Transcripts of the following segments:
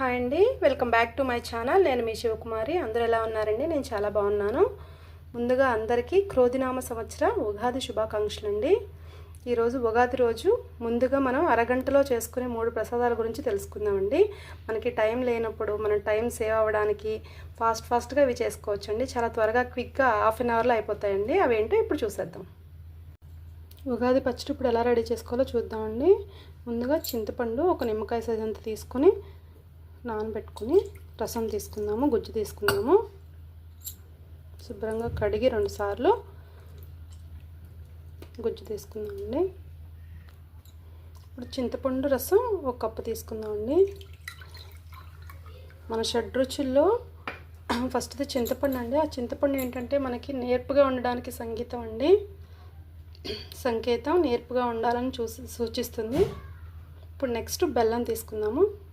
Hi అండి. Welcome back to my channel. నేను మీ శివకుమారి. అందరూ ఎలా ఉన్నారండి? నేను చాలా బాగున్నాను. ముందుగా అందరికీ క్రోధినామ సంవత్సర ఉగాది శుభాకాంక్షలు అండి ఈరోజు ఉగాది రోజు ముందుగా మనం అరగంటలో చేసుకునే మూడు ప్రసాదాల గురించి తెలుసుకుందామండి. మనకి టైం లేనప్పుడు మనం టైం సేవ్ అవ్వడానికి ఫాస్ట్ ఫాస్ట్గా ఇవి చేసుకోవచ్చండి. చాలా త్వరగా క్విక్గా హాఫ్ అన్ అవర్లో అయిపోతాయండి. అవి ఏంటో ఇప్పుడు చూసేద్దాం. ఉగాది పచ్చడి ఇప్పుడు ఎలా రెడీ చేసుకోవాలో చూద్దామండి. ముందుగా చింతపండు ఒక నిమ్మకాయ సైజ్ అంత తీసుకొని నానబెట్టుకుని రసం తీసుకుందాము గుజ్జు తీసుకుందాము. శుభ్రంగా కడిగి రెండుసార్లు గుజ్జు తీసుకుందామండి. ఇప్పుడు చింతపండు రసం ఒక కప్పు తీసుకుందామండి. మన షడ్రుచుల్లో ఫస్ట్ది చింతపండు అండి. ఆ చింతపండు ఏంటంటే మనకి నేర్పుగా ఉండడానికి సంగీతం అండి. సంకేతం నేర్పుగా ఉండాలని చూసి సూచిస్తుంది. ఇప్పుడు నెక్స్ట్ బెల్లం తీసుకుందాము.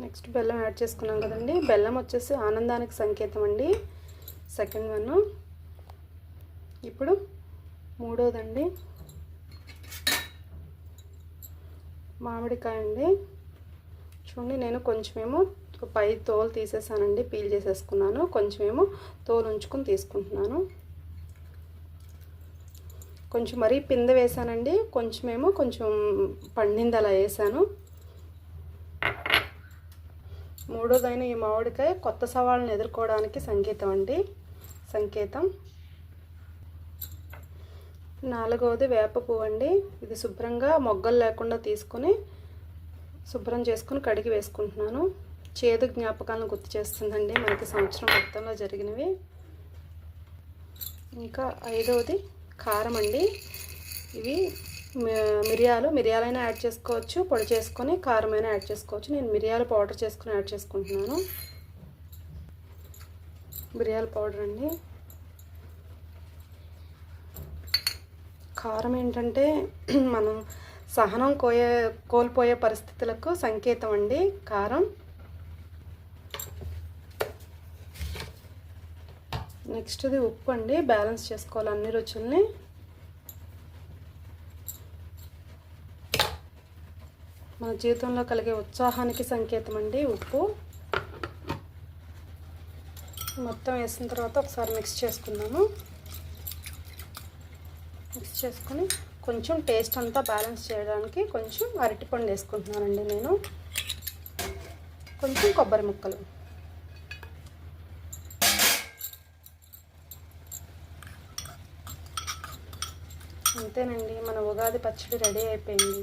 నెక్స్ట్ బెల్లం యాడ్ చేసుకున్నాం కదండి. బెల్లం వచ్చేసి ఆనందానికి సంకేతం అండి. సెకండ్ వన్ ఇప్పుడు మూడోదండి. మామిడికాయ అండి. చూడండి నేను కొంచెమేమో పై తోలు తీసేసానండి. పీల్ చేసేసుకున్నాను. కొంచెమేమో తోలు ఉంచుకొని తీసుకుంటున్నాను. కొంచెం మరీ పింద వేసానండి. కొంచెమేమో కొంచెం పండింది అలా వేసాను. మూడోదైన ఈ మామిడికాయ కొత్త సవాళ్ళను ఎదుర్కోవడానికి సంకేతం అండి. సంకేతం. నాలుగవది వేప పువ్వు అండి. ఇది శుభ్రంగా మొగ్గలు లేకుండా తీసుకొని శుభ్రం చేసుకుని కడిగి వేసుకుంటున్నాను. చేదు జ్ఞాపకాలను గుర్తు చేస్తుందండి. మనకి సంవత్సరం మొత్తంలో జరిగినవి. ఇంకా ఐదవది కారం అండి. ఇవి మిరియాలు మిరియాలైనా యాడ్ చేసుకోవచ్చు పొడి చేసుకొని కారమైనా యాడ్ చేసుకోవచ్చు. నేను మిరియాల పౌడర్ చేసుకుని యాడ్ చేసుకుంటున్నాను. మిరియాల పౌడర్ అండి. కారం ఏంటంటే మనం సహనం కోయే కోల్పోయే పరిస్థితులకు సంకేతం అండి కారం. నెక్స్ట్ది ఉప్పు అండి. బ్యాలెన్స్ చేసుకోవాలి అన్ని రుచుల్ని. మన జీవితంలో కలిగే ఉత్సాహానికి సంకేతం అండి ఉప్పు. మొత్తం వేసిన తర్వాత ఒకసారి మిక్స్ చేసుకుందాము. మిక్స్ చేసుకొని కొంచెం టేస్ట్ అంతా బ్యాలెన్స్ చేయడానికి కొంచెం అరటిపండు వేసుకుంటున్నానండి నేను. కొంచెం కొబ్బరి ముక్కలు. అంతేనండి మన ఉగాది పచ్చడి రెడీ అయిపోయింది.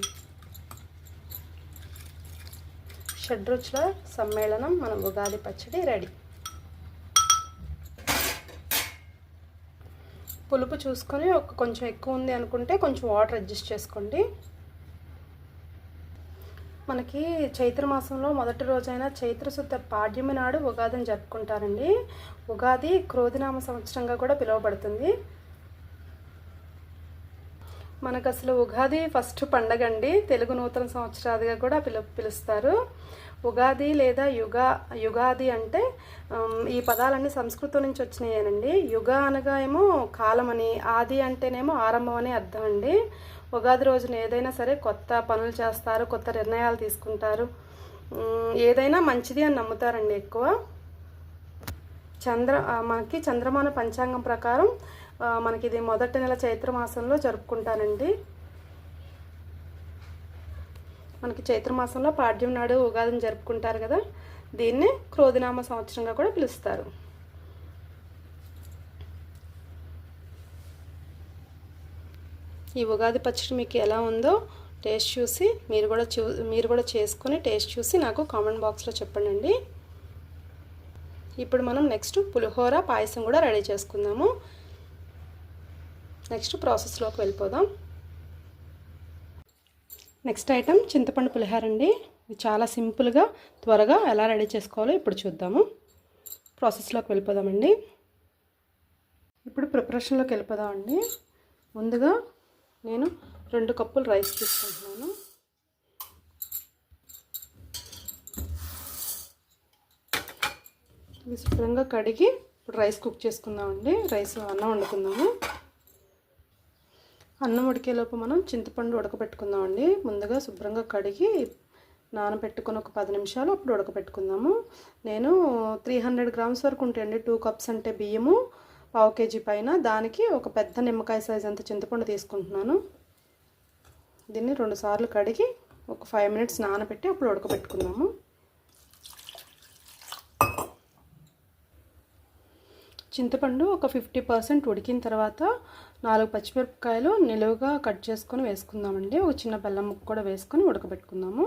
షడ్రుచుల సమ్మేళనం మన ఉగాది పచ్చడి రెడీ. పులుపు చూసుకొని ఒక కొంచెం ఎక్కువ ఉంది అనుకుంటే కొంచెం వాటర్ అడ్జస్ట్ చేసుకోండి. మనకి చైత్ర మాసంలో మొదటి రోజైన చైత్రశుద్ధ పాడ్యమి నాడు ఉగాదిని జరుపుకుంటారండి. ఉగాది క్రోధినామ సంవత్సరంగా కూడా పిలువబడుతుంది. మనకు అసలు ఉగాది ఫస్ట్ పండగ అండి తెలుగు నూతన సంవత్సరాదిగా కూడా పిలు పిలుస్తారు. ఉగాది లేదా యుగా యుగాది అంటే ఈ పదాలన్నీ సంస్కృతం నుంచి వచ్చినాయేనండి. యుగ అనగా ఏమో కాలం అని ఆది అంటేనేమో ఆరంభం అని అర్థం అండి. ఉగాది రోజున ఏదైనా సరే కొత్త పనులు చేస్తారు కొత్త నిర్ణయాలు తీసుకుంటారు. ఏదైనా మంచిది అని నమ్ముతారండి ఎక్కువ. చంద్ర మనకి చంద్రమాన పంచాంగం ప్రకారం మనకి ఇది మొదటి నెల చైత్ర మాసంలో జరుపుకుంటానండి మనకి చైత్ర మాసంలో పాడ్యం నాడు ఉగాదిని జరుపుకుంటారు కదా దీన్ని క్రోధినామ సంవత్సరంగా కూడా పిలుస్తారు. ఈ ఉగాది పచ్చడి మీకు ఎలా ఉందో టేస్ట్ చూసి మీరు కూడా చూ మీరు కూడా చేసుకొని టేస్ట్ చూసి నాకు కామెంట్ బాక్స్లో చెప్పండి ఇప్పుడు మనం నెక్స్ట్ పులిహోర పాయసం కూడా రెడీ చేసుకుందాము. నెక్స్ట్ ప్రాసెస్లోకి వెళ్ళిపోదాం. నెక్స్ట్ ఐటెం చింతపండు పులిహోర అండి. ఇది చాలా సింపుల్గా త్వరగా ఎలా రెడీ చేసుకోవాలో ఇప్పుడు చూద్దాము. ప్రాసెస్లోకి వెళ్ళిపోదామండి. ఇప్పుడు ప్రిపరేషన్లోకి వెళ్ళిపోదామండి. ముందుగా నేను రెండు కప్పులు రైస్ తీసుకుంటున్నాను. ఇవి శుభ్రంగా కడిగి ఇప్పుడు రైస్ కుక్ చేసుకుందామండి. రైస్ అన్నం వండుకుందాము. అన్నం ఉడికేలోపు మనం చింతపండు ఉడకబెట్టుకుందామండి. ముందుగా శుభ్రంగా కడిగి నానబెట్టుకుని ఒక పది నిమిషాలు అప్పుడు ఉడకబెట్టుకుందాము. నేను త్రీ హండ్రెడ్ గ్రామ్స్ వరకు ఉంటాయండి. టూ కప్స్ అంటే బియ్యము పావు కేజీ పైన. దానికి ఒక పెద్ద నిమ్మకాయ సైజ్ అంత చింతపండు తీసుకుంటున్నాను. దీన్ని రెండుసార్లు కడిగి ఒక ఫైవ్ మినిట్స్ నానబెట్టి అప్పుడు ఉడకబెట్టుకుందాము. చింతపండు ఒక ఫిఫ్టీ పర్సెంట్ ఉడికిన తర్వాత నాలుగు పచ్చిమిరపకాయలు నిలువుగా కట్ చేసుకొని వేసుకుందామండి. ఒక చిన్న బెల్లం ముక్క కూడా వేసుకొని ఉడకబెట్టుకుందాము.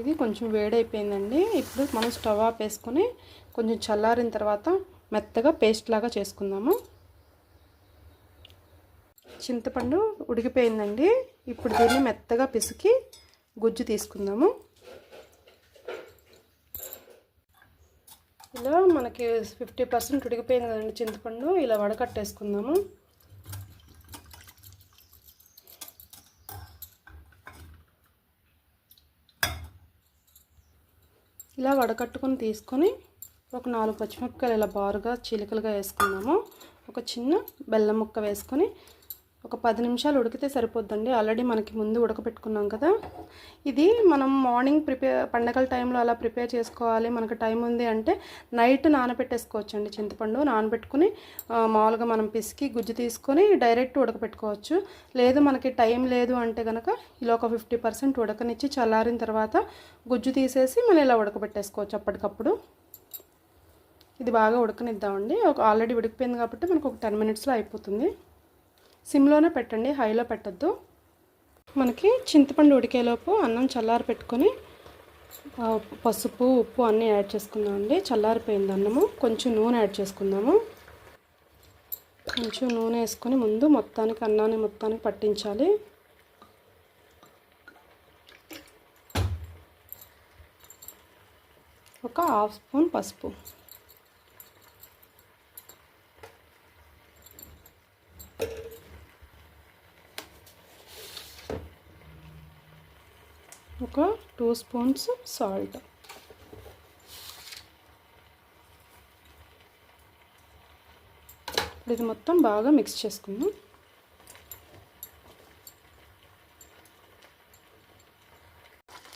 ఇది కొంచెం వేడైపోయిందండి. ఇప్పుడు మనం స్టవ్ ఆఫ్ వేసుకొని కొంచెం చల్లారిన తర్వాత మెత్తగా పేస్ట్ లాగా చేసుకుందాము. చింతపండు ఉడికిపోయిందండి. ఇప్పుడు దీన్ని మెత్తగా పిసికి గుజ్జు తీసుకుందాము. ఇలా మనకి ఫిఫ్టీ పర్సెంట్ ఉడికిపోయింది కదండి చింతపండు ఇలా వడకట్టేసుకుందాము ఇలా వడకట్టుకొని తీసుకొని ఒక నాలుగు పచ్చిమిరపకాయలు ఇలా బారుగా చీలికలుగా వేసుకుందాము. ఒక చిన్న బెల్లం ముక్క వేసుకొని ఒక పది నిమిషాలు ఉడికితే సరిపోద్దండి. ఆల్రెడీ మనకి ముందు ఉడకపెట్టుకున్నాం కదా. ఇది మనం మార్నింగ్ ప్రిపేర్ పండగల టైంలో అలా ప్రిపేర్ చేసుకోవాలి. మనకు టైం ఉంది అంటే నైట్ నానబెట్టేసుకోవచ్చు అండి చింతపండు. నానబెట్టుకుని మామూలుగా మనం పిసికి గుజ్జు తీసుకొని డైరెక్ట్ ఉడకపెట్టుకోవచ్చు. లేదు మనకి టైం లేదు అంటే కనుక ఇలా ఒక ఫిఫ్టీ పర్సెంట్ ఉడకనిచ్చి చల్లారిన తర్వాత గుజ్జు తీసేసి మనం ఇలా ఉడకబెట్టేసుకోవచ్చు అప్పటికప్పుడు. ఇది బాగా ఉడకనిద్దామండి. ఒక ఆల్రెడీ ఉడికిపోయింది కాబట్టి మనకు ఒక టెన్ మినిట్స్లో అయిపోతుంది. సిమ్లోనే పెట్టండి హైలో పెట్టద్దు. మనకి చింతపండు ఉడికేలోపు అన్నం చల్లారి పెట్టుకొని పసుపు ఉప్పు అన్నీ యాడ్ చేసుకుందామండి చల్లారిపోయింది అన్నము. కొంచెం నూనె యాడ్ చేసుకుందాము. కొంచెం నూనె వేసుకొని ముందు మొత్తానికి అన్నాన్ని మొత్తానికి పట్టించాలి. ఒక హాఫ్ స్పూన్ పసుపు. ఒక టూ స్పూన్స్ సాల్ట్. ఇది మొత్తం బాగా మిక్స్ చేసుకుందాం.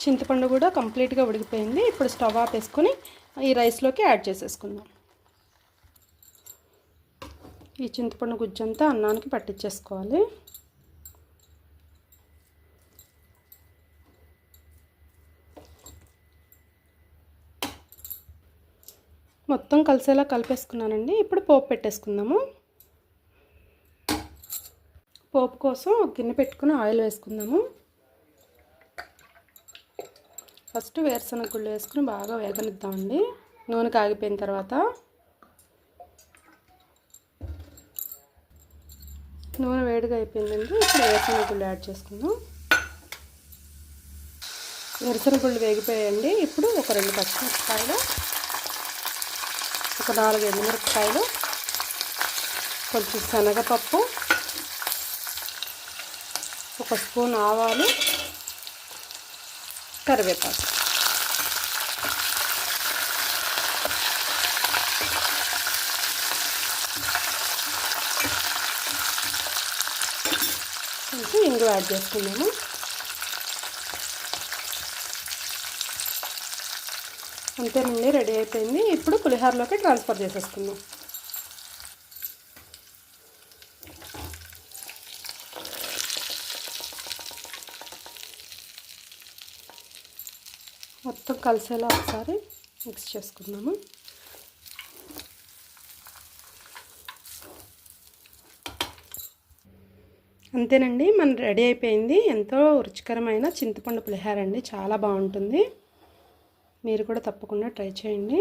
చింతపండు కూడా కంప్లీట్గా ఉడికిపోయింది. ఇప్పుడు స్టవ్ ఆఫ్ వేసుకొని ఈ రైస్లోకి యాడ్ చేసేసుకుందాం. ఈ చింతపండు గుజ్జంతా అన్నానికి పట్టించేసుకోవాలి. మొత్తం కలిసేలా కలిపేసుకున్నానండి. ఇప్పుడు పోపు పెట్టేసుకుందాము. పోపు కోసం ఒక గిన్నె పెట్టుకుని ఆయిల్ వేసుకుందాము. ఫస్ట్ వేరుశనగ గుళ్ళు వేసుకుని బాగా వేగనిద్దామండి. నూనె కాగిపోయిన తర్వాత. నూనె వేడిగా అయిపోయిందండి. ఇప్పుడు వేరుశనగ గుళ్ళు యాడ్ చేసుకుందాం. వేరుశనగ గుళ్ళు వేగిపోయాయండి. ఇప్పుడు ఒక రెండు పచ్చిమిరపకాయలు ఒక నాలుగు ఎండుమిరపకాయలు కొంచెం శనగపప్పు ఒక స్పూన్ ఆవాలు కరివేపాకు. కొంచెం ఇంగు యాడ్ చేసుకున్నాము అంతేనండి రెడీ అయిపోయింది. ఇప్పుడు పులిహోరలోకి ట్రాన్స్ఫర్ చేసేసుకుందాం. మొత్తం కలిసేలా ఒకసారి మిక్స్ చేసుకుందాము. అంతేనండి మన రెడీ అయిపోయింది. ఎంతో రుచికరమైన చింతపండు పులిహార అండి. చాలా బాగుంటుంది. మీరు కూడా తప్పకుండా ట్రై చేయండి.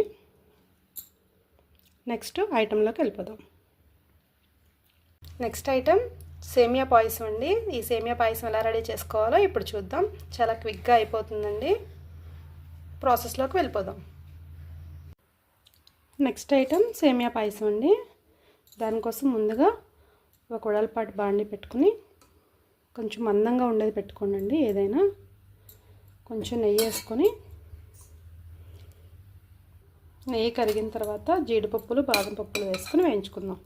నెక్స్ట్ ఐటెంలోకి వెళ్ళిపోదాం. నెక్స్ట్ ఐటెం సేమియా పాయసం అండి. ఈ సేమియా పాయసం ఎలా రెడీ చేసుకోవాలో ఇప్పుడు చూద్దాం. చాలా క్విక్గా అయిపోతుందండి. ప్రాసెస్లోకి వెళ్ళిపోదాం. నెక్స్ట్ ఐటెం సేమియా పాయసం అండి. దానికోసం ముందుగా ఒక ఉడలపాటు బాండి పెట్టుకుని కొంచెం మందంగా ఉండేది పెట్టుకోండి ఏదైనా కొంచెం నెయ్యి వేసుకొని నెయ్యి కరిగిన తర్వాత జీడిపప్పులు బాదం పప్పులు వేసుకుని వేయించుకుందాం.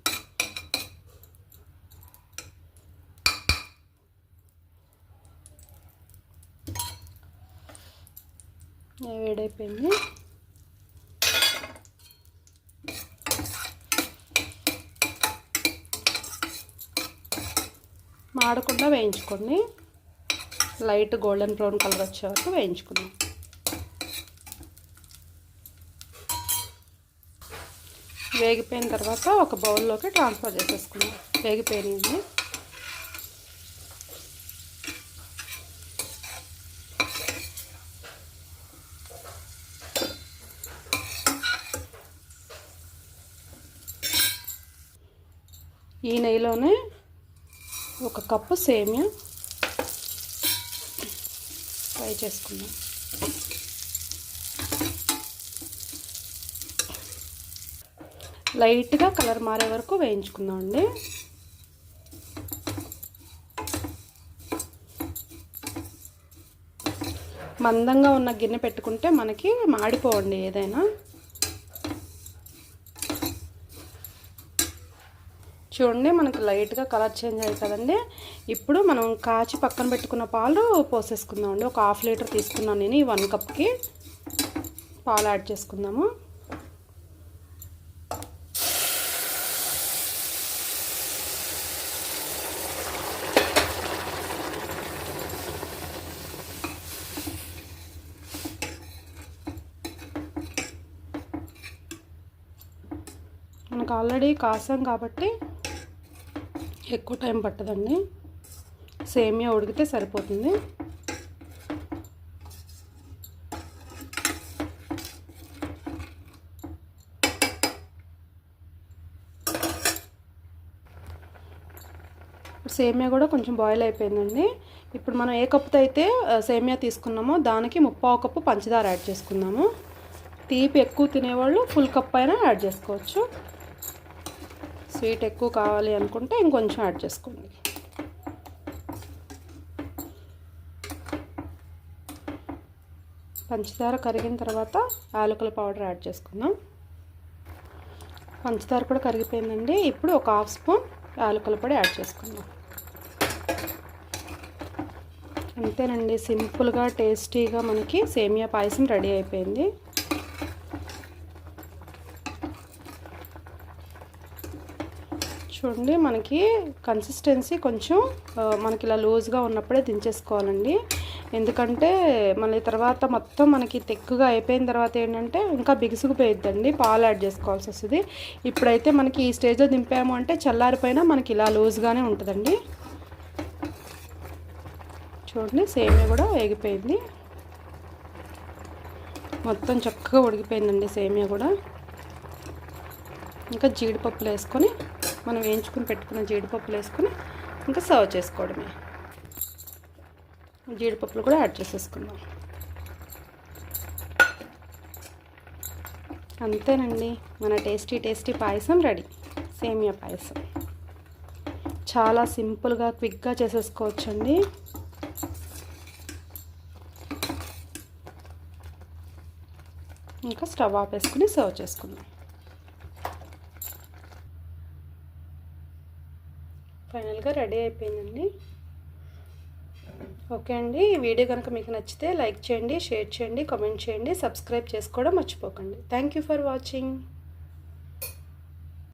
వేడైపోయింది. మాడకుండా వేయించుకోండి. లైట్ గోల్డెన్ బ్రౌన్ కలర్ వచ్చే వరకు వేయించుకుందాం. వేగిపోయిన తర్వాత ఒక బౌల్లోకి ట్రాన్స్ఫర్ చేసేసుకున్నాం. వేగిపోయినాయండి ఈ నెయ్యిలోనే ఒక కప్పు సేమియా ఫ్రై చేసుకుందాం లైట్గా కలర్ మారే వరకు వేయించుకుందాం అండి. మందంగా ఉన్న గిన్నె పెట్టుకుంటే మనకి మాడిపోవండి ఏదైనా. చూడండి మనకి లైట్గా కలర్ చేంజ్ అయ్యి కదండి. ఇప్పుడు మనం కాచి పక్కన పెట్టుకున్న పాలు పోసేసుకుందామండి ఒక హాఫ్ లీటర్ తీసుకున్నాను నేను ఈ వన్ కప్కి. పాలు యాడ్ చేసుకుందాము మనకు ఆల్రెడీ కాసాం కాబట్టి ఎక్కువ టైం పట్టదండి. సేమియా ఉడికితే సరిపోతుంది. సేమియా కూడా కొంచెం బాయిల్ అయిపోయిందండి. ఇప్పుడు మనం ఏ కప్పుతో అయితే సేమియా తీసుకున్నామో దానికి ముప్పావు కప్పు పంచదార యాడ్ చేసుకుందాము. తీపి ఎక్కువ తినేవాళ్ళు ఫుల్ కప్ అయినా యాడ్ చేసుకోవచ్చు. స్వీట్ ఎక్కువ కావాలి అనుకుంటే ఇంకొంచెం యాడ్ చేసుకోండి. పంచదార కరిగిన తర్వాత యాలకుల పౌడర్ యాడ్ చేసుకుందాం. పంచదార కూడా కరిగిపోయిందండి. ఇప్పుడు ఒక హాఫ్ స్పూన్ యాలకుల పొడి యాడ్ చేసుకుందాం. అంతేనండి సింపుల్గా టేస్టీగా మనకి సేమియా పాయసం రెడీ అయిపోయింది. చూడండి మనకి కన్సిస్టెన్సీ కొంచెం మనకి ఇలా లూజ్గా ఉన్నప్పుడే దించేసుకోవాలండి. ఎందుకంటే మళ్ళీ తర్వాత మొత్తం మనకి తెక్కుగా అయిపోయిన తర్వాత ఏంటంటే ఇంకా బిగుసుకుపోయిద్దండి పాలు యాడ్ చేసుకోవాల్సి వస్తుంది. ఇప్పుడైతే మనకి ఈ స్టేజ్లో దింపాము అంటే చల్లారిపోయినా మనకి ఇలా లూజ్గానే ఉంటుందండి. చూడండి సేమియా కూడా వేగిపోయింది. మొత్తం చక్కగా ఉడికిపోయిందండి సేమియా కూడా. ఇంకా జీడిపప్పులు వేసుకొని మనం వేయించుకుని పెట్టుకున్న జీడిపప్పులు వేసుకుని ఇంకా సర్వ్ చేసుకోవడమే. జీడిపప్పులు కూడా యాడ్ చేసేసుకుందాం. అంతేనండి మన టేస్టీ టేస్టీ పాయసం రెడీ. సేమియా పాయసం. చాలా సింపుల్గా క్విక్గా చేసేసుకోవచ్చండి. ఇంకా స్టవ్ ఆపేసుకుని సర్వ్ చేసుకుందాం. ఫైనల్గా రెడీ అయిపోయిందండి. ఓకే అండి. ఈ వీడియో కనుక మీకు నచ్చితే లైక్ చేయండి షేర్ చేయండి కామెంట్ చేయండి సబ్స్క్రైబ్ చేసుకోవడం మర్చిపోకండి. Thank you for watching.